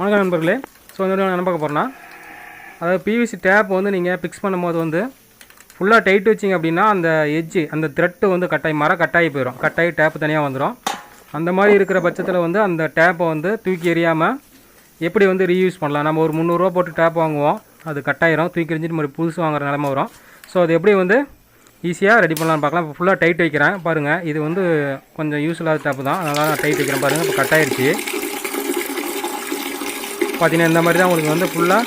வணக்கம் நண்பர்களே. ஸோ இந்த நான் பார்க்க போகிறேன்னா அதாவது பிவிசி டேப் வந்து நீங்கள் ஃபிக்ஸ் பண்ணும்போது வந்து ஃபுல்லாக டைட் வச்சிங்க அப்படின்னா அந்த எஜ்ஜு அந்த த்ரெட்டு வந்து கட்டாயி மரம் கட்டாயி போயிடும் கட்டாயி டேப்பு தனியாக வந்துடும் அந்த மாதிரி இருக்கிற பட்சத்தில் வந்து அந்த டேப்பை வந்து தூக்கி எறியாமல் எப்படி வந்து ரீயூஸ் பண்ணலாம்? நம்ம ஒரு முந்நூறுரூவா போட்டு டேப் வாங்குவோம். அது கட்டாயிரும். தூக்கி எறிஞ்சிட்டு மாதிரி புதுசு வாங்குற நிலமை வரும். ஸோ அது எப்படி வந்து ஈஸியாக ரெடி பண்ணலாம்னு பார்க்கலாம். இப்போ ஃபுல்லாக டைட் வைக்கிறேன். பாருங்கள் இது வந்து கொஞ்சம் யூஸ் இல்லாத டேப்பு தான். அதனால் நான் டைட் வைக்கிறேன். பாருங்கள் இப்போ கட்டாயிருச்சு பார்த்தீங்கன்னா இந்த மாதிரி தான் உங்களுக்கு வந்து ஃபுல்லாக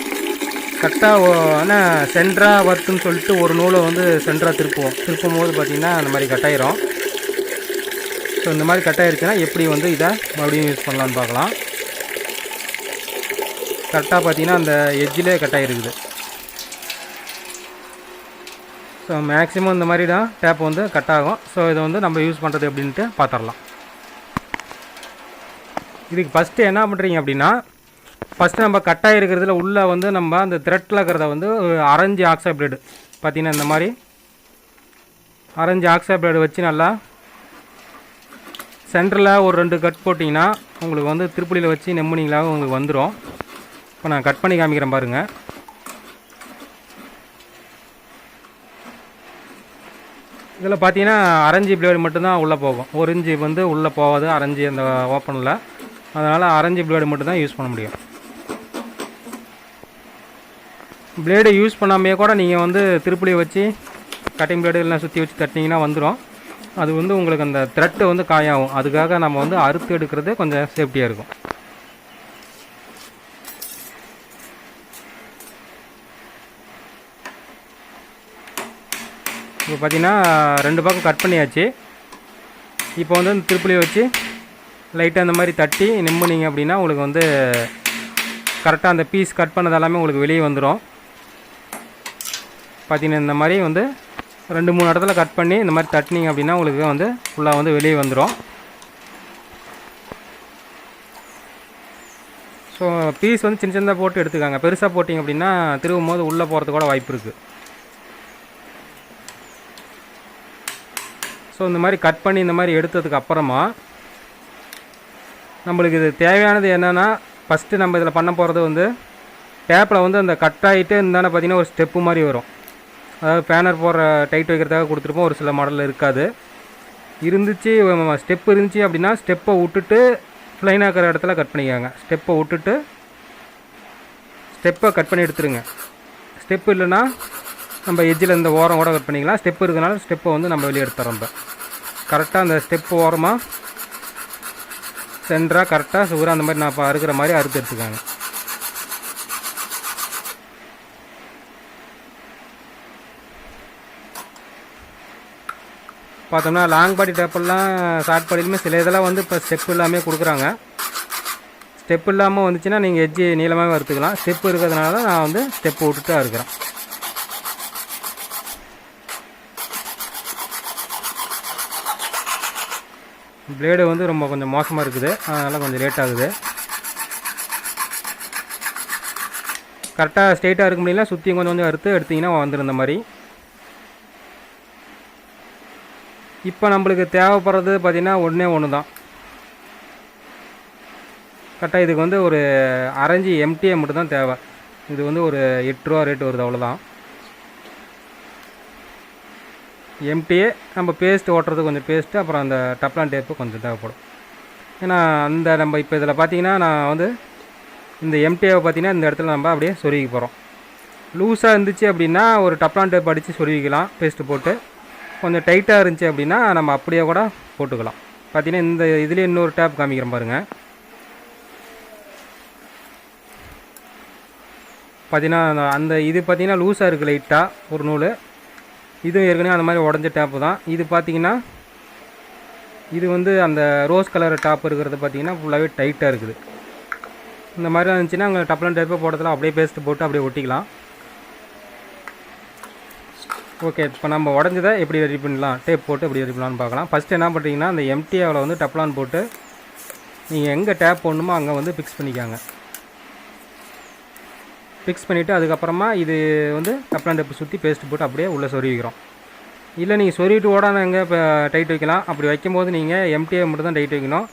கரெக்டாக ஆனால் சென்ட்ராக வர்த்துன்னு சொல்லிட்டு ஒரு நூலை வந்து சென்ட்ராக திருப்புவோம். திருப்பும் போது பார்த்திங்கன்னா அந்த மாதிரி கட்டாயிரும் ஸோ இந்த மாதிரி கட்டாயிருச்சுன்னா எப்படி வந்து இதை மறுபடியும் யூஸ் பண்ணலான்னு பார்க்கலாம். கரெக்டாக பார்த்தீங்கன்னா அந்த எஜ்ஜிலே கட்டாயிருக்குது ஸோ மேக்ஸிமம் இந்த மாதிரி தான் டேப் வந்து கட் ஆகும். ஸோ இதை வந்து நம்ம யூஸ் பண்ணுறது எப்படின்ட்டு பார்த்துடலாம். இதுக்கு ஃபஸ்ட்டு என்ன பண்ணுறீங்க அப்படின்னா ஃபஸ்ட்டு நம்ம கட்டாக இருக்கிறதுல உள்ளே வந்து நம்ம அந்த த்ரெட்டில் இருக்கிறத வந்து ஒரு அரைஞ்சி ஆக்சா பிளேடு பார்த்தீங்கன்னா இந்த மாதிரி. அரைஞ்சி ஆக்சா பிளேடு வச்சு நல்லா சென்டரில் ஒரு ரெண்டு கட் போட்டிங்கன்னா உங்களுக்கு வந்து திருப்பலியில் வச்சு நெம்முனிங்களாக உங்களுக்கு வந்துடும் இப்போ நான் கட் பண்ணி காமிக்கிறேன் பாருங்கள் இதில் பார்த்தீங்கன்னா அரைஞ்சி பிளேடு மட்டும்தான் உள்ளே போகும். ஒரு இஞ்சி வந்து உள்ளே போகாது அரைஞ்சி அந்த ஓப்பனில் அதனால் அரைஞ்சி பிளேடு மட்டும்தான் யூஸ் பண்ண முடியும். பிளேடு யூஸ் பண்ணாமையே கூட நீங்கள் வந்து திருப்பலியை வச்சு கட்டிங் பிளேடு எல்லாம் சுற்றி வச்சு தட்டினீங்கன்னா வந்துடும் அது வந்து உங்களுக்கு அந்த த்ரெட்டு வந்து காயாகும். அதுக்காக நம்ம வந்து அறுத்து எடுக்கிறது கொஞ்சம் சேஃப்டியாக இருக்கும். இப்போ பார்த்தீங்கன்னா ரெண்டு பக்கம் கட் பண்ணியாச்சு. இப்போ வந்து இந்த திருப்பலியை வச்சு லைட்டாக அந்த மாதிரி தட்டி நிம்புனீங்க அப்படின்னா உங்களுக்கு வந்து கரெக்டாக அந்த பீஸ் கட் பண்ணது எல்லாமே உங்களுக்கு வெளியே வந்துடும் பார்த்தீங்கன்னா இந்த மாதிரி வந்து ரெண்டு மூணு இடத்துல கட் பண்ணி இந்த மாதிரி தட்டினீங்க அப்படின்னா உங்களுக்கு வந்து ஃபுல்லாக வந்து வெளியே வந்துடும் ஸோ பீஸ் வந்து சின்ன சின்னதாக போட்டு எடுத்துக்காங்க. பெருசாக போட்டிங்க அப்படின்னா திரும்பும் போது உள்ளே போகிறதுக்கு கூட வாய்ப்பு இருக்குது ஸோ இந்த மாதிரி கட் பண்ணி இந்த மாதிரி எடுத்ததுக்கு அப்புறமா நம்மளுக்கு இது தேவையானது என்னென்னா ஃபஸ்ட்டு நம்ம இதில் பண்ண போகிறது வந்து டேப்பில் வந்து அந்த கட் ஆகிட்டு இருந்தானே பார்த்தீங்கன்னா ஒரு ஸ்டெப்பு மாதிரி வரும். அதாவது பேனர் போடுற டைட் வைக்கிறதுக்காக கொடுத்துருப்போம் ஒரு சில மாடலில் இருக்காது. இருந்துச்சு ஸ்டெப் இருந்துச்சு அப்படின்னா ஸ்டெப்பை விட்டுட்டு ஃப்ளைன் இருக்கிற இடத்துல கட் பண்ணிக்காங்க. ஸ்டெப்பை விட்டுட்டு ஸ்டெப்பை கட் பண்ணி எடுத்துருங்க. ஸ்டெப் இல்லைன்னா நம்ம எஜ்ஜில் இந்த ஓரம் கூட கட் பண்ணிக்கலாம். ஸ்டெப் இருக்கனால ஸ்டெப்பை வந்து நம்ம வெளியே எடுத்துறோம் இப்போ கரெக்டாக அந்த ஸ்டெப் ஓரமாக சென்டராக கரெக்டாக சுகராக அந்த மாதிரி நான் இப்போ அறுக்கிற மாதிரி அறுத்து எடுத்துக்காங்க. பார்த்தோம்னா லாங் பாடி டேப்பெல்லாம் ஷார்ட் பாடிக்குமே சில இதெல்லாம் வந்து இப்போ ஸ்டெப் இல்லாமல் கொடுக்குறாங்க. ஸ்டெப் இல்லாமல் வந்துச்சுன்னா நீங்கள் எஜ்ஜி நீளமாகவே வறுத்துக்கலாம். ஸ்டெப் இருக்கிறதுனால தான் நான் வந்து ஸ்டெப் விட்டுட்டு இருக்கிறேன். பிளேடு வந்து ரொம்ப கொஞ்சம் மோசமாக இருக்குது. அதனால் கொஞ்சம் லேட் ஆகுது. கரெக்டாக ஸ்ட்ரெயிட்டாக இருக்க முடியல சுற்றியும் கொஞ்சம் கொஞ்சம் அறுத்து எடுத்திங்கன்னா வந்துடும் இந்த மாதிரி. இப்போ நம்மளுக்கு தேவைப்படுறது பார்த்திங்கன்னா ஒன்றே ஒன்று தான் கரெக்டாக இதுக்கு வந்து ஒரு அரைஞ்சி எம்டிஏ மட்டும் தான் தேவை. இது வந்து ஒரு எட்டு ரூபா ரேட் வருது அவ்வளோதான் எம்டிஏ நம்ம பேஸ்ட் ஓட்டுறது கொஞ்சம் பேஸ்ட்டு அப்புறம் அந்த டப்லான் டேப்பு கொஞ்சம் தேவைப்படும். ஏன்னா அந்த நம்ம இப்போ இதில் பார்த்தீங்கன்னா நான் வந்து இந்த எம்டிஏவை பார்த்தீங்கன்னா இந்த இடத்துல நம்ம அப்படியே சொருவிக்க போகிறோம் லூஸாக இருந்துச்சு அப்படின்னா ஒரு டப்லான் டேப் அடித்து சொருவிக்கலாம் பேஸ்ட்டு போட்டு. கொஞ்சம் டைட்டாக இருந்துச்சு அப்படின்னா நம்ம அப்படியே கூட போட்டுக்கலாம். பார்த்தீங்கன்னா இந்த இதுலேயே இன்னொரு டேப் காமிக்கிறேன் பாருங்கள் பார்த்தீங்கன்னா அந்த இது பார்த்தீங்கன்னா லூஸாக இருக்குது லைட்டாக ஒரு நூல். இதுவும் ஏற்கனவே அந்த மாதிரி உடஞ்ச டேப்பு தான். இது பார்த்தீங்கன்னா இது வந்து அந்த ரோஸ் கலர் டாப் இருக்கிறது பார்த்தீங்கன்னா ஃபுல்லாகவே டைட்டாக இருக்குது. இந்த மாதிரி இருந்துச்சுன்னா அங்கே டப்ளன் டைப்பை போடுறதுல அப்படியே பேஸ்ட்டு போட்டு அப்படியே ஒட்டிக்கலாம். ஓகே இப்போ நம்ம உடஞ்சதை எப்படி ரெடி பண்ணலாம்? டேப் போட்டு எப்படி ரெடி பண்ணலாம்னு பார்க்கலாம். ஃபஸ்ட்டு என்ன பண்ணுறீங்கன்னா அந்த எம்டிஆவில் வந்து டப்லான் போட்டு நீங்கள் எங்கே டேப் போடணுமோ அங்கே வந்து ஃபிக்ஸ் பண்ணிக்காங்க. ஃபிக்ஸ் பண்ணிவிட்டு அதுக்கப்புறமா இது வந்து டப்லான் டேப்பு சுற்றி பேஸ்ட் போட்டு அப்படியே உள்ளே சொருவிக்கிறோம் இல்லை நீங்கள் சொருவிட்டு ஓடான எங்கே இப்போ டைட் வைக்கலாம். அப்படி வைக்கும்போது நீங்கள் எம்டிஏ மட்டும் தான் டைட் வைக்கணும்.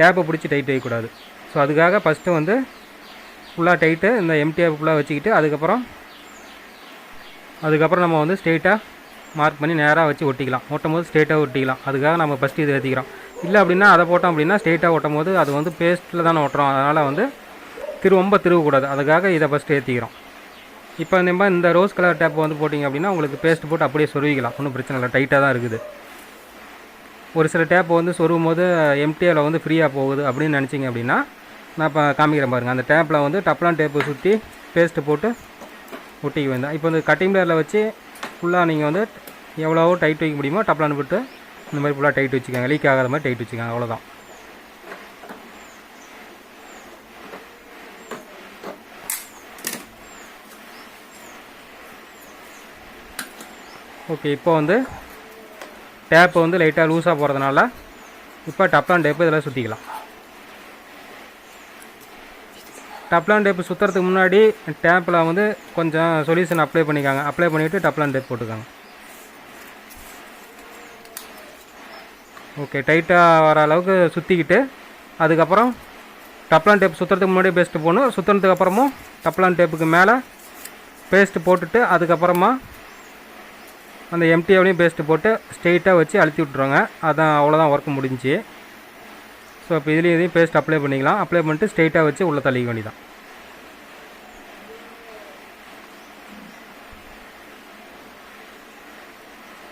டேப்பை பிடிச்சி டைட் வைக்கக்கூடாது. ஸோ அதுக்காக ஃபஸ்ட்டு வந்து ஃபுல்லாக டைட்டு இந்த எம்டிஏ ஃபுல்லாக வச்சுக்கிட்டு அதுக்கப்புறம் அதுக்கப்புறம் நம்ம வந்து ஸ்ட்ரெயிட்டாக மார்க் பண்ணி நேராக வச்சு ஒட்டிக்கலாம். ஒட்டும் போது ஸ்ட்ரெயிட்டாக ஒட்டிக்கலாம். அதுக்காக நம்ம ஃபஸ்ட்டு இது ஏற்றிக்கிறோம் இல்லை அப்படின்னா அதை போட்டோம் அப்படின்னா ஸ்ட்ரெயிட்டாக ஒட்டும் போது அது வந்து பேஸ்ட்டில் தானே ஒட்டுறோம். அதனால் வந்து திரு ரொம்ப திருவக்கூடாது. அதுக்காக இதை ஃபஸ்ட்டு ஏற்றிக்கிறோம் இப்போ நம்ம இந்த ரோஸ் கலர் டேப் வந்து போட்டிங்க அப்படின்னா உங்களுக்கு பேஸ்ட் போட்டு அப்படியே சொருவிக்கலாம் ஒன்றும் பிரச்சனை இல்லை. டைட்டாக தான் இருக்குது. ஒரு சில டேப்பை வந்து சொருவும் போது எம்டிஏவில் வந்து ஃப்ரீயாக போகுது அப்படின்னு நினச்சிங்க அப்படின்னா நான் இப்போ காமிக்கிறேன் பாருங்கள் அந்த டேப்பில் வந்து டப்லான் டேப்பு சுற்றி பேஸ்ட்டு போட்டு ஒட்டிக்கு வேண்டாம் இப்போ வந்து கட்டிங் பிளேயரில் வச்சு ஃபுல்லாக நீங்கள் வந்து எவ்வளவோ டைட் வைக்க முடியுமோ டப்லான் போட்டு இந்த மாதிரி ஃபுல்லாக டைட் வச்சுக்கோங்க. லீக் ஆகாத மாதிரி டைட் வச்சுக்கோங்க. அவ்வளோதான் ஓகே இப்போ வந்து டேப்பு வந்து லைட்டாக லூஸாக போகிறதுனால இப்போ டப்லான் டேப்பு இதெல்லாம் சுற்றிக்கலாம் டப்லான் டேப் சுற்றுறதுக்கு முன்னாடி டேப்பில் வந்து கொஞ்சம் சொல்யூஷன் அப்ளை பண்ணிக்காங்க. அப்ளை பண்ணிவிட்டு டப்லான் டேப் போட்டுக்காங்க. ஓகே டைட்டாக வர அளவுக்கு சுற்றிக்கிட்டு அதுக்கப்புறம் டப்லான் டேப் சுற்றுறதுக்கு முன்னாடி பேஸ்ட்டு போகணும் சுற்றுனதுக்கு அப்புறமும் டப்லான் டேப்புக்கு மேலே பேஸ்ட்டு போட்டுட்டு அதுக்கப்புறமா அந்த எம்டிஏவிலையும் பேஸ்ட்டு போட்டு ஸ்ட்ரெயிட்டாக வச்சு அழுத்தி விட்ருவாங்க அதான் அவ்வளோதான் ஒர்க் முடிஞ்சுச்சு ஸோ இப்போ இதுலேயும் இதையும் பேஸ்ட் அப்ளை பண்ணிக்கலாம். அப்ளை பண்ணிட்டு ஸ்ட்ரெயிட்டாக வச்சு உள்ளே தள்ளிக்க வேண்டியதான்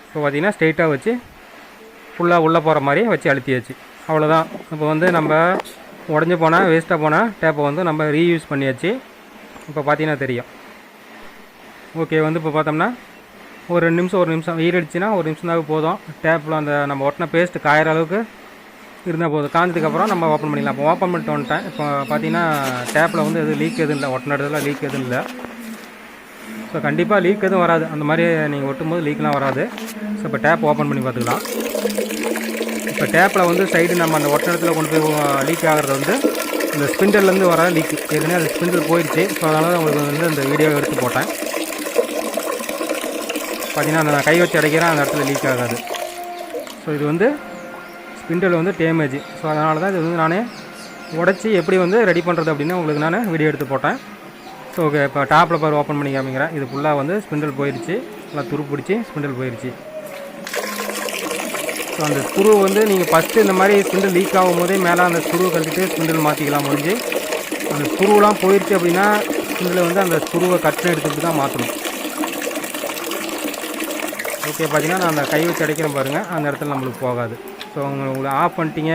இப்போ பார்த்தீங்கன்னா ஸ்ட்ரெயிட்டாக வச்சு ஃபுல்லாக உள்ளே போகிற மாதிரி வச்சு அழுத்தியாச்சு. அவ்வளோதான் இப்போ வந்து நம்ம உடஞ்சி போனால் வேஸ்ட்டாக போனால் டேப்பை வந்து நம்ம ரீயூஸ் பண்ணியாச்சு. இப்போ பார்த்தீங்கன்னா தெரியும். ஓகே வந்து இப்போ பார்த்தோம்னா ஒரு ரெண்டு நிமிஷம் ஒரு நிமிஷம் ஈரடிச்சுன்னா ஒரு நிமிஷம் தான் போதும் டேப்பில் அந்த நம்ம ஒட்டின பேஸ்ட் காயிற அளவுக்கு இருந்தால் போதும். காஞ்சதுக்கப்புறம் நம்ம ஓப்பன் பண்ணிக்கலாம் இப்போ ஓப்பன் பண்ணிட்டு வந்துட்டேன். இப்போ பார்த்தீங்கன்னா டேப்பில் வந்து எதுவும் லீக் எதுவும் இல்லை. ஒட்டின இடத்துல லீக் எதுவும் இல்லை. ஸோ கண்டிப்பாக லீக் எதுவும் வராது. அந்த மாதிரி நீங்கள் ஒட்டும் போது லீக்லாம் வராது. ஸோ இப்போ டேப் ஓப்பன் பண்ணி பார்த்துக்கலாம். இப்போ டேப்பில் வந்து சைடு நம்ம அந்த ஒட்டின இடத்துல கொண்டு போய் லீக் ஆகிறது வந்து இந்த ஸ்பிண்டர்லேருந்து வர லீக் ஏற்கனவே அந்த ஸ்பிண்டர் போயிடுச்சு ஸோ அதனால தான் உங்களுக்கு வந்து இந்த வீடியோ எடுத்து போட்டேன். பார்த்தீங்கன்னா அந்த நான் கை வச்சு அடைக்கிறேன். அந்த இடத்துல லீக் ஆகாது. ஸோ இது வந்து ஸ்பிண்டல் வந்து டேமேஜ் ஸோ அதனால தான் இது வந்து நானே உடச்சி எப்படி வந்து ரெடி பண்ணுறது அப்படின்னு உங்களுக்கு நான் வீடியோ எடுத்து போட்டேன். ஸோ ஓகே இப்போ டாப்பில் பார் ஓப்பன் பண்ணி காமிக்கிறேன். இது ஃபுல்லாக வந்து ஸ்பிண்டல் போயிடுச்சு நல்லா துரு பிடிச்சி ஸ்பிண்டல் போயிடுச்சு ஸோ அந்த ஸ்க்ரூ வந்து நீங்கள் ஃபஸ்ட்டு இந்த மாதிரி ஸ்பிண்டில் லீக் ஆகும் போதே மேலே அந்த ஸ்க்ரூ கழிச்சிட்டு ஸ்பிண்டில் மாற்றிக்கலாம் முடிஞ்சு. அந்த ஸ்க்ரூலாம் போயிடுச்சு அப்படின்னா ஸ்பிண்டில் வந்து அந்த ஸ்க்ரூவை கட்டில் எடுத்துகிட்டு தான் மாற்றணும் ஓகே பார்த்தீங்கன்னா நான் அந்த கை வச்சு அடைக்கிறேன் பாருங்கள் அந்த இடத்துல நம்மளுக்கு போகாது. ஸோ உங்களை ஆஃப் பண்ணிட்டீங்க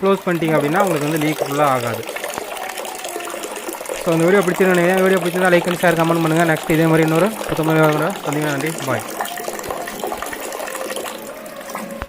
க்ளோஸ் பண்ணிட்டீங்க அப்படின்னா உங்களுக்கு வந்து லீக் ஃபுல்லாக ஆகாது. ஸோ இந்த வீடியோ பிடிச்சிருந்தேன் வீடியோ பிடிச்சிருந்தா லைக் பண்ணி ஷேர் கமெண்ட் பண்ணுங்கள் நெக்ஸ்ட் இதே மாதிரி இன்னொரு புத்தமாக சந்திங்க நன்றி. பாய்